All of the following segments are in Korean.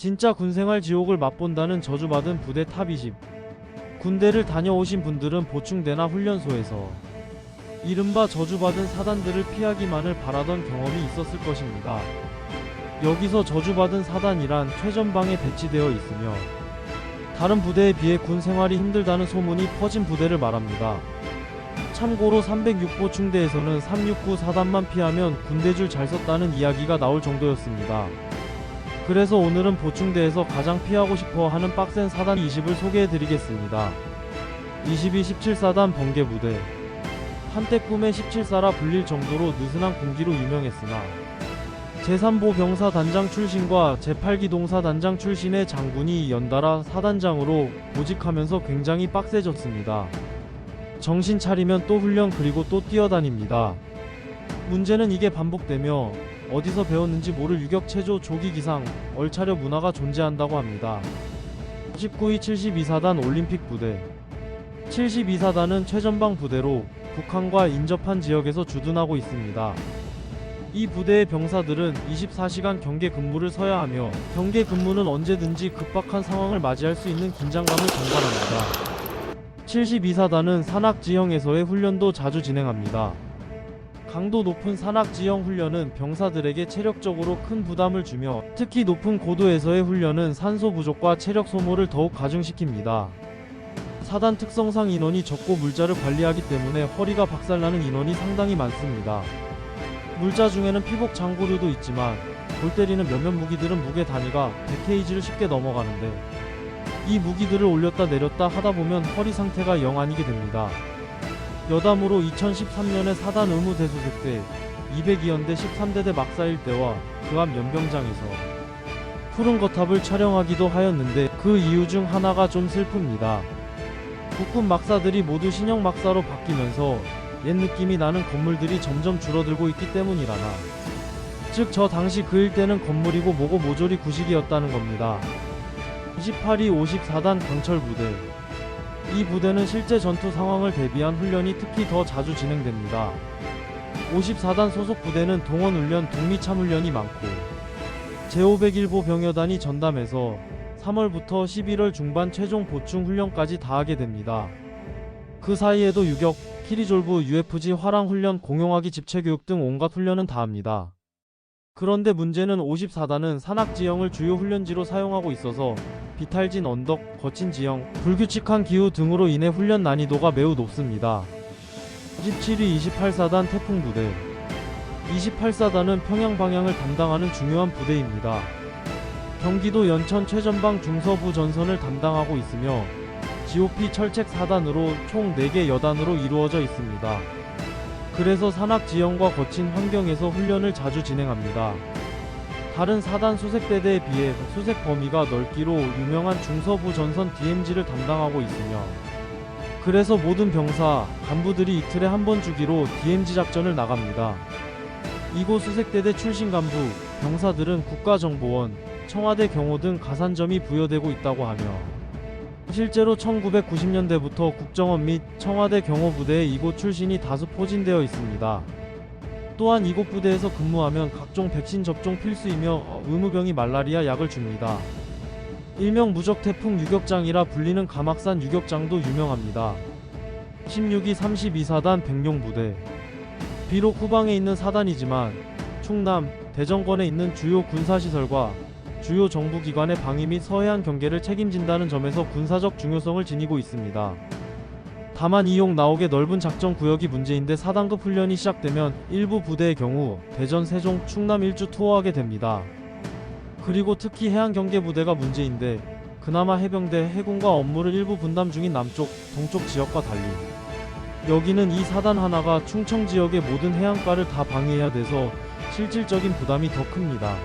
진짜 군생활 지옥을 맛본다는 저주받은 부대 탑20 군대를 다녀오신 분들은 보충대나 훈련소에서 이른바 저주받은 사단들을 피하기만을 바라던 경험이 있었을 것입니다. 여기서 저주받은 사단이란 최전방에 배치되어 있으며 다른 부대에 비해 군 생활이 힘들다는 소문이 퍼진 부대를 말합니다. 참고로 306보 충대에서는 369 사단만 피하면 군대줄 잘 썼다는 이야기가 나올 정도였습니다. 그래서 오늘은 보충대에서 가장 피하고 싶어 하는 빡센 사단 20을 소개해 드리겠습니다. 22 17사단 번개 부대 한때 꿈에 17사라 불릴 정도로 느슨한 공기로 유명했으나 제3보 병사 단장 출신과 제8기 동사 단장 출신의 장군이 연달아 사단장으로 보직하면서 굉장히 빡세졌습니다. 정신 차리면 또 훈련 그리고 또 뛰어다닙니다. 문제는 이게 반복되며 어디서 배웠는지 모를 유격체조 조기기상 얼차려 문화가 존재한다고 합니다. 19위 72사단 올림픽 부대 72사단은 최전방 부대로 북한과 인접한 지역에서 주둔하고 있습니다. 이 부대의 병사들은 24시간 경계 근무를 서야 하며 경계 근무는 언제든지 급박한 상황을 맞이할 수 있는 긴장감을 전달합니다. 72사단은 산악 지형에서의 훈련도 자주 진행합니다. 강도 높은 산악지형 훈련은 병사들에게 체력적으로 큰 부담을 주며 특히 높은 고도에서의 훈련은 산소 부족과 체력 소모를 더욱 가중시킵니다. 사단 특성상 인원이 적고 물자를 관리하기 때문에 허리가 박살나는 인원이 상당히 많습니다. 물자 중에는 피복 장구류도 있지만 골 때리는 몇몇 무기들은 무게 단위가 100kg를 쉽게 넘어가는데 이 무기들을 올렸다 내렸다 하다 보면 허리 상태가 영 아니게 됩니다. 여담으로 2013년에 사단 의무 대소색 때 202연대 13대대 막사일 때와 그 앞 연병장에서 푸른 거탑을 촬영하기도 하였는데 그 이유 중 하나가 좀 슬픕니다. 국군 막사들이 모두 신형 막사로 바뀌면서 옛 느낌이 나는 건물들이 점점 줄어들고 있기 때문이라나. 즉 저 당시 그 일대는 건물이고 뭐고 모조리 구식이었다는 겁니다. 28위 54단 강철 부대. 이 부대는 실제 전투 상황을 대비한 훈련이 특히 더 자주 진행됩니다. 54단 소속 부대는 동원 훈련, 동미참 훈련이 많고 제501보 병여단이 전담해서 3월부터 11월 중반 최종 보충 훈련까지 다하게 됩니다. 그 사이에도 유격, 키리졸브, UFG, 화랑 훈련, 공용화기 집체 교육 등 온갖 훈련은 다합니다. 그런데 문제는 54단은 산악 지형을 주요 훈련지로 사용하고 있어서 비탈진 언덕, 거친 지형, 불규칙한 기후 등으로 인해 훈련 난이도가 매우 높습니다. 27위 28사단 태풍 부대 28사단은 평양 방향을 담당하는 중요한 부대입니다. 경기도 연천 최전방 중서부 전선을 담당하고 있으며 GOP 철책 4단으로 총 4개 여단으로 이루어져 있습니다. 그래서 산악 지형과 거친 환경에서 훈련을 자주 진행합니다. 다른 사단 수색대대에 비해 수색 범위가 넓기로 유명한 중서부 전선 DMZ를 담당하고 있으며 그래서 모든 병사, 간부들이 이틀에 한 번 주기로 DMZ 작전을 나갑니다. 이곳 수색대대 출신 간부, 병사들은 국가정보원, 청와대 경호 등 가산점이 부여되고 있다고 하며 실제로 1990년대부터 국정원 및 청와대 경호부대에 이곳 출신이 다수 포진되어 있습니다. 또한 이곳 부대에서 근무하면 각종 백신 접종 필수이며 의무병이 말라리아 약을 줍니다. 일명 무적 태풍 유격장이라 불리는 가막산 유격장도 유명합니다. 16위 32사단 백룡 부대 비록 후방에 있는 사단이지만 충남, 대전권에 있는 주요 군사시설과 주요 정부기관의 방위 및 서해안 경계를 책임진다는 점에서 군사적 중요성을 지니고 있습니다. 다만 이용 나오게 넓은 작전 구역이 문제인데 4단급 훈련이 시작되면 일부 부대의 경우 대전, 세종, 충남 일주 투어하게 됩니다. 그리고 특히 해안 경계 부대가 문제인데 그나마 해병대, 해군과 업무를 일부 분담 중인 남쪽, 동쪽 지역과 달리 여기는 이 사단 하나가 충청 지역의 모든 해안가를 다 방해해야 돼서 실질적인 부담이 더 큽니다.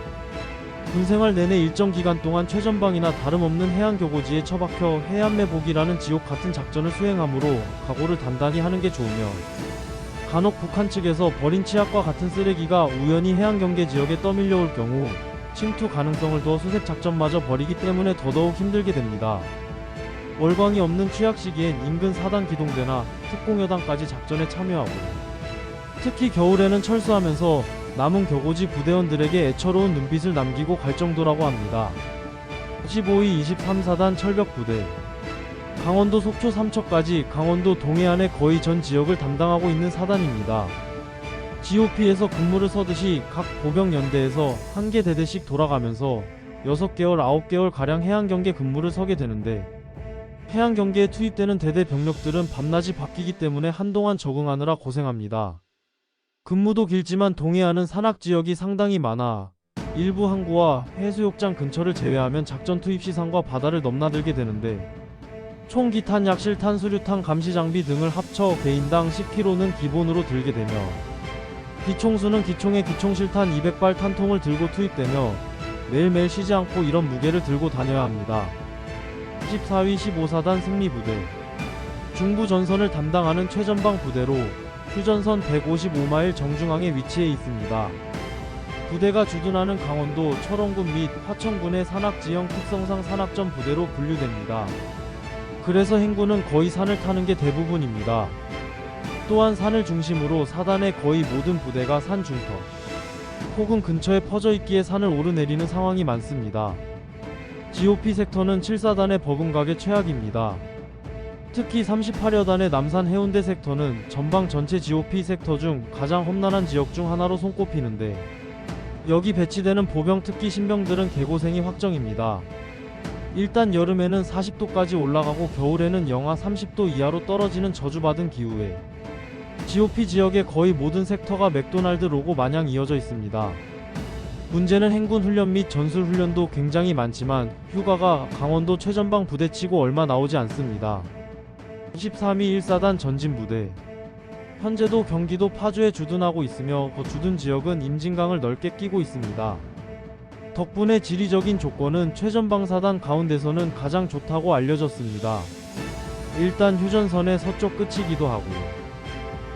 군생활 내내 일정 기간 동안 최전방이나 다름없는 해안 교고지에 처박혀 해안매 복이라는 지옥 같은 작전을 수행하므로 각오를 단단히 하는 게 좋으며 간혹 북한 측에서 버린 치약과 같은 쓰레기가 우연히 해안 경계 지역에 떠밀려올 경우 침투 가능성을 두어 수색 작전마저 벌이기 때문에 더더욱 힘들게 됩니다. 월광이 없는 취약 시기엔 인근 사단 기동대나 특공여단까지 작전에 참여하고 특히 겨울에는 철수하면서 남은 교고지 부대원들에게 애처로운 눈빛을 남기고 갈 정도라고 합니다. 15위 23사단 철벽부대 강원도 속초 삼척까지 강원도 동해안의 거의 전 지역을 담당하고 있는 사단입니다. GOP에서 근무를 서듯이 각 보병 연대에서 한 개 대대씩 돌아가면서 6개월, 9개월 가량 해안 경계 근무를 서게 되는데 해안 경계에 투입되는 대대 병력들은 밤낮이 바뀌기 때문에 한동안 적응하느라 고생합니다. 근무도 길지만 동해안은 산악 지역이 상당히 많아 일부 항구와 해수욕장 근처를 제외하면 작전 투입 시상과 바다를 넘나들게 되는데 총기 탄, 약실탄, 수류탄, 감시 장비 등을 합쳐 개인당 10kg는 기본으로 들게 되며 기총수는 기총에 기총실탄 200발 탄통을 들고 투입되며 매일매일 쉬지 않고 이런 무게를 들고 다녀야 합니다. 14위 15사단 승리부대 중부 전선을 담당하는 최전방 부대로 휴전선 155마일 정중앙에 위치해 있습니다. 부대가 주둔하는 강원도 철원군 및 화천군의 산악지형 특성상 산악전 부대로 분류됩니다. 그래서 행군은 거의 산을 타는 게 대부분입니다. 또한 산을 중심으로 사단의 거의 모든 부대가 산 중턱 혹은 근처에 퍼져 있기에 산을 오르내리는 상황이 많습니다. GOP 섹터는 7사단의 버금가게 최악입니다. 특히 38여 단의 남산 해운대 섹터는 전방 전체 GOP 섹터 중 가장 험난한 지역 중 하나로 손꼽히는데 여기 배치되는 보병 특히 신병들은 개고생이 확정입니다. 일단 여름에는 40도까지 올라가고 겨울에는 영하 30도 이하로 떨어지는 저주받은 기후에 GOP 지역의 거의 모든 섹터가 맥도날드 로고 마냥 이어져 있습니다. 문제는 행군 훈련 및 전술 훈련도 굉장히 많지만 휴가가 강원도 최전방 부대치고 얼마 나오지 않습니다. 13위 1사단 전진부대 현재도 경기도 파주에 주둔하고 있으며 그 주둔 지역은 임진강을 넓게 끼고 있습니다. 덕분에 지리적인 조건은 최전방사단 가운데서는 가장 좋다고 알려졌습니다. 일단 휴전선의 서쪽 끝이기도 하고요.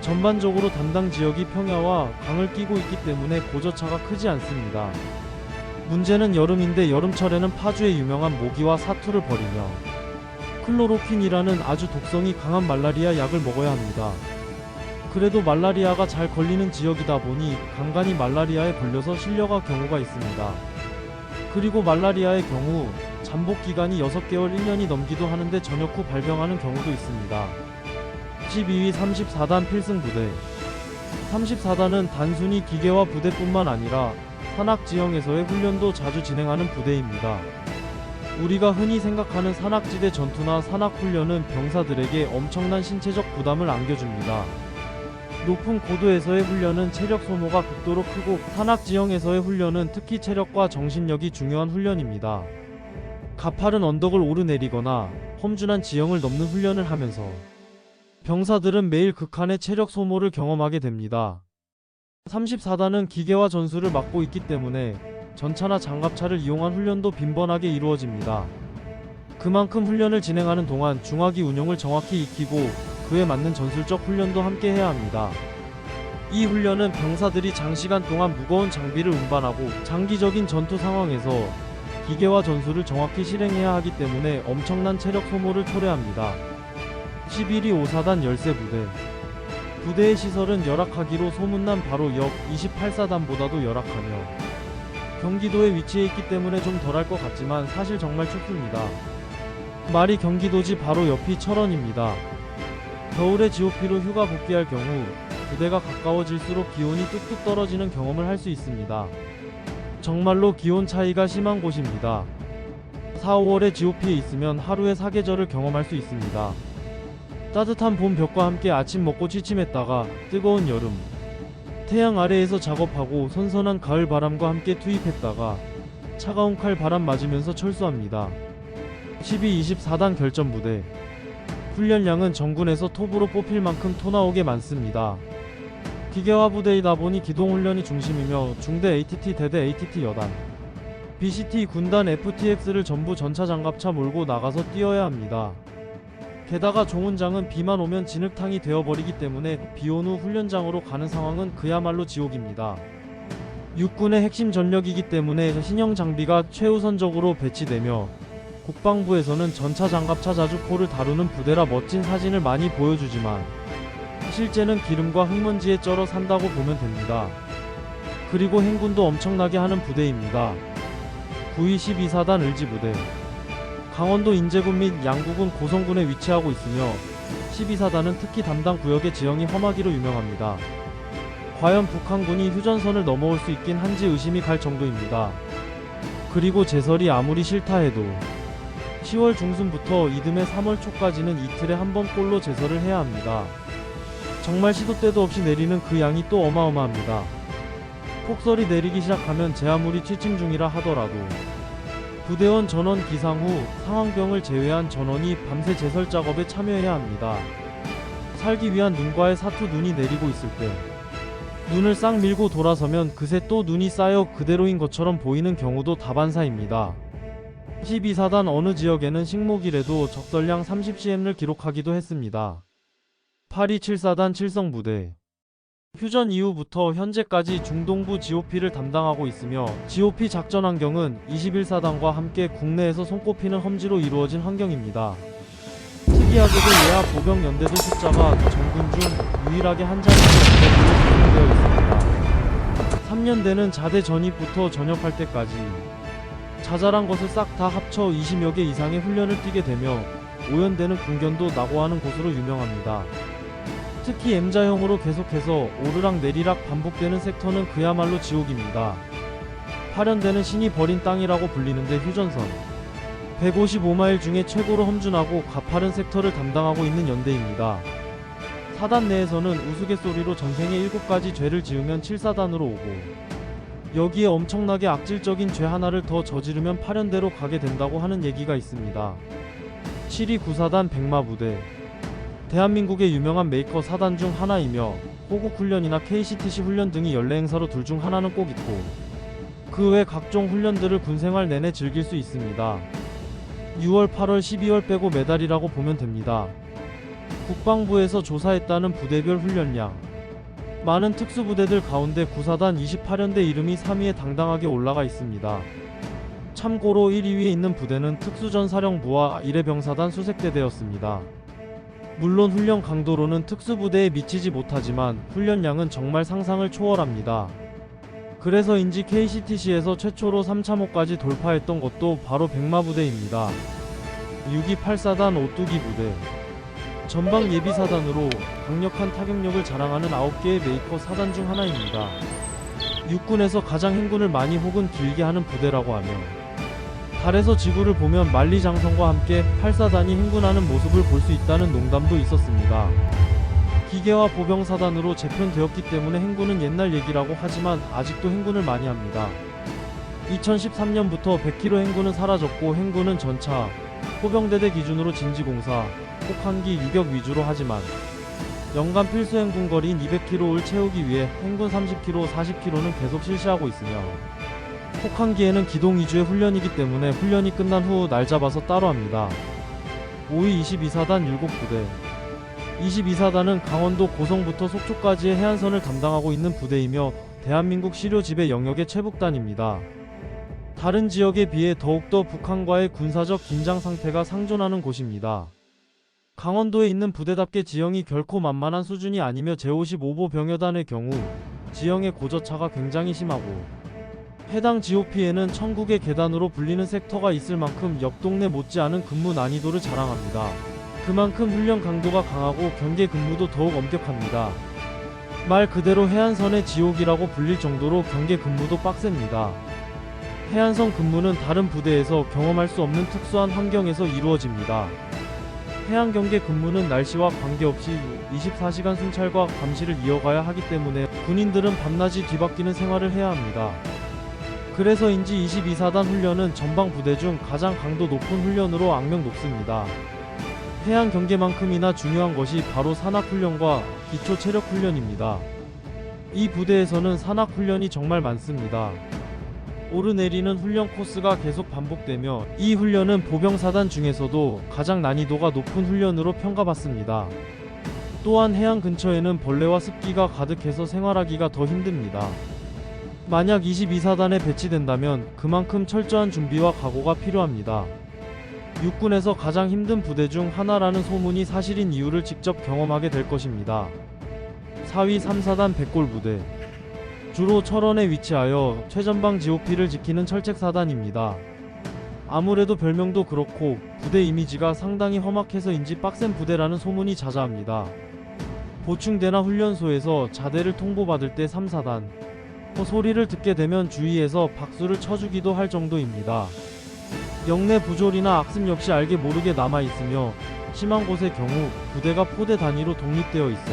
전반적으로 담당 지역이 평야와 강을 끼고 있기 때문에 고저차가 크지 않습니다. 문제는 여름인데 여름철에는 파주의 유명한 모기와 사투를 벌이며 클로로퀸이라는 아주 독성이 강한 말라리아 약을 먹어야 합니다. 그래도 말라리아가 잘 걸리는 지역이다 보니 간간히 말라리아에 걸려서 실려가 경우가 있습니다. 그리고 말라리아의 경우 잠복 기간이 6개월 1년이 넘기도 하는데 전역 후 발병하는 경우도 있습니다. 12위 34단 필승 부대 34단은 단순히 기계화 부대뿐만 아니라 산악 지형에서의 훈련도 자주 진행하는 부대입니다. 우리가 흔히 생각하는 산악지대 전투나 산악훈련은 병사들에게 엄청난 신체적 부담을 안겨줍니다. 높은 고도에서의 훈련은 체력 소모가 극도로 크고 산악 지형에서의 훈련은 특히 체력과 정신력이 중요한 훈련입니다. 가파른 언덕을 오르내리거나 험준한 지형을 넘는 훈련을 하면서 병사들은 매일 극한의 체력 소모를 경험하게 됩니다. 34단은 기계화 전술을 맡고 있기 때문에 전차나 장갑차를 이용한 훈련도 빈번하게 이루어집니다. 그만큼 훈련을 진행하는 동안 중화기 운용을 정확히 익히고 그에 맞는 전술적 훈련도 함께 해야 합니다. 이 훈련은 병사들이 장시간 동안 무거운 장비를 운반하고 장기적인 전투 상황에서 기계화 전술을 정확히 실행해야 하기 때문에 엄청난 체력 소모를 초래합니다. 11위 5사단 열세 부대 부대의 시설은 열악하기로 소문난 바로 역 28사단보다도 열악하며 경기도에 위치해 있기 때문에 좀 덜할 것 같지만 사실 정말 춥습니다. 말이 경기도지 바로 옆이 철원입니다. 겨울에 GOP로 휴가 복귀할 경우 부대가 가까워질수록 기온이 뚝뚝 떨어지는 경험을 할 수 있습니다. 정말로 기온 차이가 심한 곳입니다. 4, 5월에 GOP에 있으면 하루에 사계절을 경험할 수 있습니다. 따뜻한 봄 볕과 함께 아침 먹고 취침했다가 뜨거운 여름, 태양 아래에서 작업하고 선선한 가을 바람과 함께 투입했다가 차가운 칼 바람 맞으면서 철수합니다. 12, 24단 결전 부대 훈련량은 전군에서 톱으로 뽑힐 만큼 토 나오게 많습니다. 기계화 부대이다 보니 기동훈련이 중심이며 중대 ATT 대대 ATT 여단 BCT 군단 FTX를 전부 전차 장갑차 몰고 나가서 뛰어야 합니다. 게다가 종훈장은 비만 오면 진흙탕이 되어버리기 때문에 비온 후 훈련장으로 가는 상황은 그야말로 지옥입니다. 육군의 핵심 전력이기 때문에 신형 장비가 최우선적으로 배치되며 국방부에서는 전차 장갑차 자주포를 다루는 부대라 멋진 사진을 많이 보여주지만 실제는 기름과 흙먼지에 쩔어 산다고 보면 됩니다. 그리고 행군도 엄청나게 하는 부대입니다. 9위 12사단 을지부대 강원도 인제군 및 양구군 고성군에 위치하고 있으며 12사단은 특히 담당 구역의 지형이 험하기로 유명합니다. 과연 북한군이 휴전선을 넘어올 수 있긴 한지 의심이 갈 정도입니다. 그리고 제설이 아무리 싫다 해도 10월 중순부터 이듬해 3월 초까지는 이틀에 한 번 꼴로 제설을 해야 합니다. 정말 시도 때도 없이 내리는 그 양이 또 어마어마합니다. 폭설이 내리기 시작하면 제 아무리 취침 중이라 하더라도 부대원 전원 기상 후 상황병을 제외한 전원이 밤새 제설 작업에 참여해야 합니다. 살기 위한 눈과의 사투 눈이 내리고 있을 때 눈을 싹 밀고 돌아서면 그새 또 눈이 쌓여 그대로인 것처럼 보이는 경우도 다반사입니다. 12사단 어느 지역에는 식목일에도 적설량 30cm를 기록하기도 했습니다. 827사단 칠성부대 휴전 이후부터 현재까지 중동부 GOP를 담당하고 있으며 GOP 작전 환경은 21사단과 함께 국내에서 손꼽히는 험지로 이루어진 환경입니다. 특이하게도 예하 보병 연대도 숫자가 정군 중 유일하게 한 자릿수 연대로 구성되어 있습니다. 3년대는 자대 전입부터 전역할 때까지 자잘한 것을 싹 다 합쳐 20여 개 이상의 훈련을 뛰게 되며 오연대는 군견도 낙오하는 곳으로 유명합니다. 특히 M자형으로 계속해서 오르락 내리락 반복되는 섹터는 그야말로 지옥입니다. 파련대는 신이 버린 땅이라고 불리는데 휴전선 155마일 중에 최고로 험준하고 가파른 섹터를 담당하고 있는 연대입니다. 사단 내에서는 우스갯소리로 전생에 7가지 죄를 지으면 7사단으로 오고 여기에 엄청나게 악질적인 죄 하나를 더 저지르면 파련대로 가게 된다고 하는 얘기가 있습니다. 7위 구사단 백마부대 대한민국의 유명한 메이커 사단 중 하나이며 호국 훈련이나 KCTC 훈련 등이 연례 행사로 둘 중 하나는 꼭 있고 그 외 각종 훈련들을 군생활 내내 즐길 수 있습니다. 6월, 8월, 12월 빼고 매달이라고 보면 됩니다. 국방부에서 조사했다는 부대별 훈련량 많은 특수부대들 가운데 구사단 28연대 이름이 3위에 당당하게 올라가 있습니다. 참고로 1, 2위에 있는 부대는 특수전사령부와 이레병사단 수색대대였습니다. 물론 훈련 강도로는 특수부대에 미치지 못하지만 훈련량은 정말 상상을 초월합니다. 그래서인지 KCTC에서 최초로 3참호까지 돌파했던 것도 바로 백마부대입니다. 628사단 오뚜기 부대 전방 예비사단으로 강력한 타격력을 자랑하는 9개의 메이커 사단 중 하나입니다. 육군에서 가장 행군을 많이 혹은 길게 하는 부대라고 하며 달에서 지구를 보면 만리장성과 함께 8사단이 행군하는 모습을 볼 수 있다는 농담도 있었습니다. 기계화 보병사단으로 재편되었기 때문에 행군은 옛날 얘기라고 하지만 아직도 행군을 많이 합니다. 2013년부터 100km 행군은 사라졌고 행군은 전차, 포병대대 기준으로 진지공사, 혹한기 유격 위주로 하지만 연간 필수 행군 거리인 200km를 채우기 위해 행군 30km, 40km는 계속 실시하고 있으며 혹한기에는 기동 위주의 훈련이기 때문에 훈련이 끝난 후 날 잡아서 따로 합니다. 5위 22사단 율곡부대 22사단은 강원도 고성부터 속초까지의 해안선을 담당하고 있는 부대이며 대한민국 시료 지배 영역의 최북단입니다. 다른 지역에 비해 더욱더 북한과의 군사적 긴장 상태가 상존하는 곳입니다. 강원도에 있는 부대답게 지형이 결코 만만한 수준이 아니며 제55보 병여단의 경우 지형의 고저차가 굉장히 심하고 해당 GOP에는 천국의 계단으로 불리는 섹터가 있을 만큼 옆 동네 못지않은 근무 난이도를 자랑합니다. 그만큼 훈련 강도가 강하고 경계 근무도 더욱 엄격합니다. 말 그대로 해안선의 지옥이라고 불릴 정도로 경계 근무도 빡셉니다. 해안선 근무는 다른 부대에서 경험할 수 없는 특수한 환경에서 이루어집니다. 해안 경계 근무는 날씨와 관계없이 24시간 순찰과 감시를 이어가야 하기 때문에 군인들은 밤낮이 뒤바뀌는 생활을 해야 합니다. 그래서인지 22사단 훈련은 전방 부대 중 가장 강도 높은 훈련으로 악명 높습니다. 해안 경계만큼이나 중요한 것이 바로 산악 훈련과 기초 체력 훈련입니다. 이 부대에서는 산악 훈련이 정말 많습니다. 오르내리는 훈련 코스가 계속 반복되며 이 훈련은 보병사단 중에서도 가장 난이도가 높은 훈련으로 평가받습니다. 또한 해안 근처에는 벌레와 습기가 가득해서 생활하기가 더 힘듭니다. 만약 22사단에 배치된다면 그만큼 철저한 준비와 각오가 필요합니다. 육군에서 가장 힘든 부대 중 하나라는 소문이 사실인 이유를 직접 경험하게 될 것입니다. 4위 3사단 백골 부대 주로 철원에 위치하여 최전방 GOP를 지키는 철책사단입니다. 아무래도 별명도 그렇고 부대 이미지가 상당히 험악해서인지 빡센 부대라는 소문이 자자합니다. 보충대나 훈련소에서 자대를 통보받을 때 3사단 어, 소리를 듣게 되면 주위에서 박수를 쳐주기도 할 정도입니다. 영내 부조리나 악습 역시 알게 모르게 남아있으며 심한 곳의 경우 부대가 포대 단위로 독립되어 있어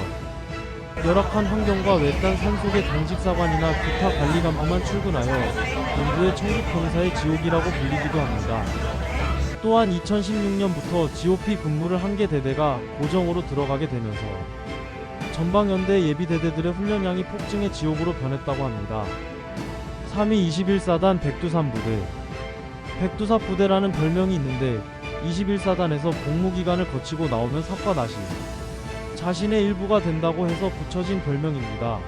열악한 환경과 외딴 산속의 당직사관이나 기타 관리간부만 출근하여 본부의 청국병사의 지옥이라고 불리기도 합니다. 또한 2016년부터 GOP 근무를 한 개 대대가 고정으로 들어가게 되면서 전방연대 예비대대들의 훈련량이 폭증의 지옥으로 변했다고 합니다. 3위 21사단 백두산 부대 백두사 부대라는 별명이 있는데 21사단에서 복무기간을 거치고 나오면 삭과 나시 자신의 일부가 된다고 해서 붙여진 별명입니다.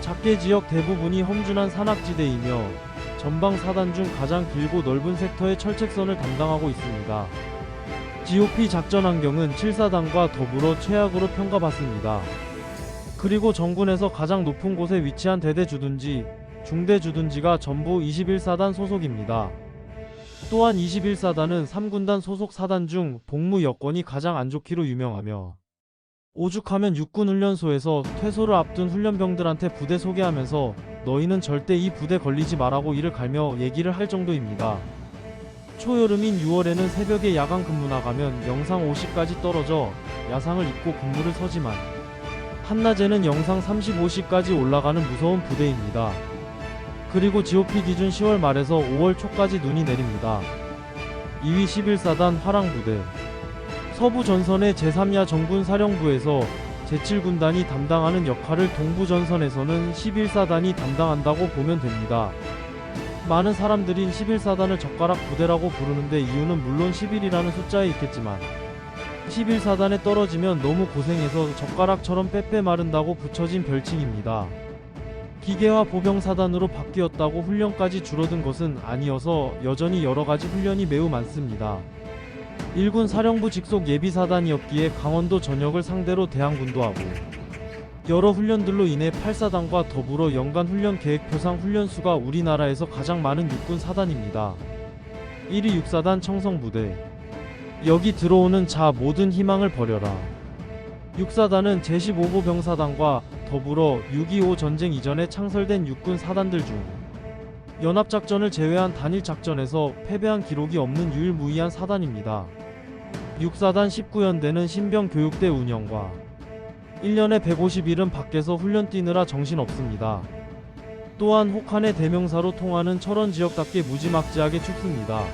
작게 지역 대부분이 험준한 산악지대이며 전방 사단 중 가장 길고 넓은 섹터의 철책선을 담당하고 있습니다. GOP 작전 환경은 7사단과 더불어 최악으로 평가받습니다. 그리고 정군에서 가장 높은 곳에 위치한 대대 주둔지, 중대 주둔지가 전부 21사단 소속입니다. 또한 21사단은 3군단 소속 사단 중 복무 여건이 가장 안 좋기로 유명하며 오죽하면 육군훈련소에서 퇴소를 앞둔 훈련병들한테 부대 소개하면서 너희는 절대 이 부대 걸리지 말라고 이를 갈며 얘기를 할 정도입니다. 초여름인 6월에는 새벽에 야간 근무 나가면 영상 50까지 떨어져 야상을 입고 근무를 서지만 한낮에는 영상 35시까지 올라가는 무서운 부대입니다. 그리고 GOP 기준 10월 말에서 5월 초까지 눈이 내립니다. 2위 11사단 화랑부대 서부 전선의 제3야 정군 사령부에서 제7군단이 담당하는 역할을 동부 전선에서는 11사단이 담당한다고 보면 됩니다. 많은 사람들이 11사단을 젓가락 부대라고 부르는데 이유는 물론 11이라는 숫자에 있겠지만 11사단에 떨어지면 너무 고생해서 젓가락처럼 빼빼 마른다고 붙여진 별칭입니다. 기계화 보병사단으로 바뀌었다고 훈련까지 줄어든 것은 아니어서 여전히 여러가지 훈련이 매우 많습니다. 1군 사령부 직속 예비사단이었기에 강원도 전역을 상대로 대항군도 하고 여러 훈련들로 인해 8사단과 더불어 연간 훈련 계획 표상 훈련수가 우리나라에서 가장 많은 육군 사단입니다. 1위 6사단 청성부대 여기 들어오는 자 모든 희망을 버려라. 6사단은 제15보 병사단과 더불어 6.25 전쟁 이전에 창설된 육군 사단들 중 연합작전을 제외한 단일 작전에서 패배한 기록이 없는 유일무이한 사단입니다. 6사단 19연대는 신병교육대 운영과 1년에 150일은 밖에서 훈련 뛰느라 정신없습니다. 또한 혹한의 대명사로 통하는 철원 지역답게 무지막지하게 춥습니다.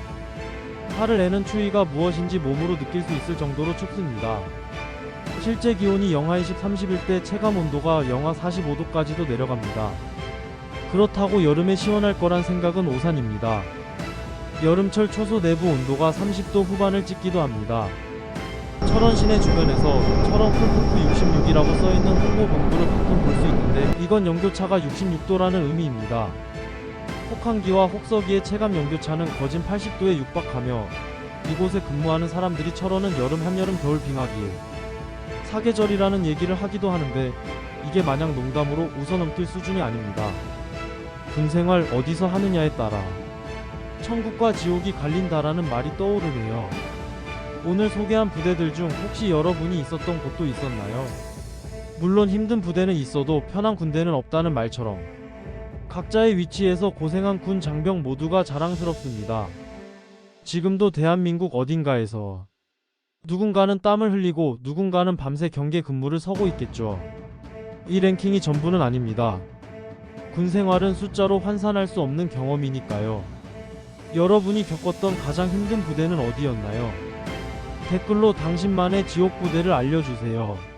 살을 내는 추위가 무엇인지 몸으로 느낄 수 있을 정도로 춥습니다. 실제 기온이 영하 20, 31대 체감 온도가 영하 45도까지도 내려갑니다. 그렇다고 여름에 시원할 거란 생각은 오산입니다. 여름철 초소 내부 온도가 30도 후반을 찍기도 합니다. 철원 시내 주변에서 철원 풀포크 66이라고 써있는 홍보 본부를 가끔 볼 수 있는데 이건 연교차가 66도라는 의미입니다. 혹한기와 혹서기의 체감 연교차는 거진 80도에 육박하며 이곳에 근무하는 사람들이 철원은 여름, 한여름, 겨울 빙하기에 사계절이라는 얘기를 하기도 하는데 이게 마냥 농담으로 웃어넘길 수준이 아닙니다. 군생활 어디서 하느냐에 따라 천국과 지옥이 갈린다라는 말이 떠오르네요. 오늘 소개한 부대들 중 혹시 여러분이 있었던 곳도 있었나요? 물론 힘든 부대는 있어도 편한 군대는 없다는 말처럼 각자의 위치에서 고생한 군 장병 모두가 자랑스럽습니다. 지금도 대한민국 어딘가에서 누군가는 땀을 흘리고 누군가는 밤새 경계 근무를 서고 있겠죠. 이 랭킹이 전부는 아닙니다. 군 생활은 숫자로 환산할 수 없는 경험이니까요. 여러분이 겪었던 가장 힘든 부대는 어디였나요? 댓글로 당신만의 지옥 부대를 알려주세요.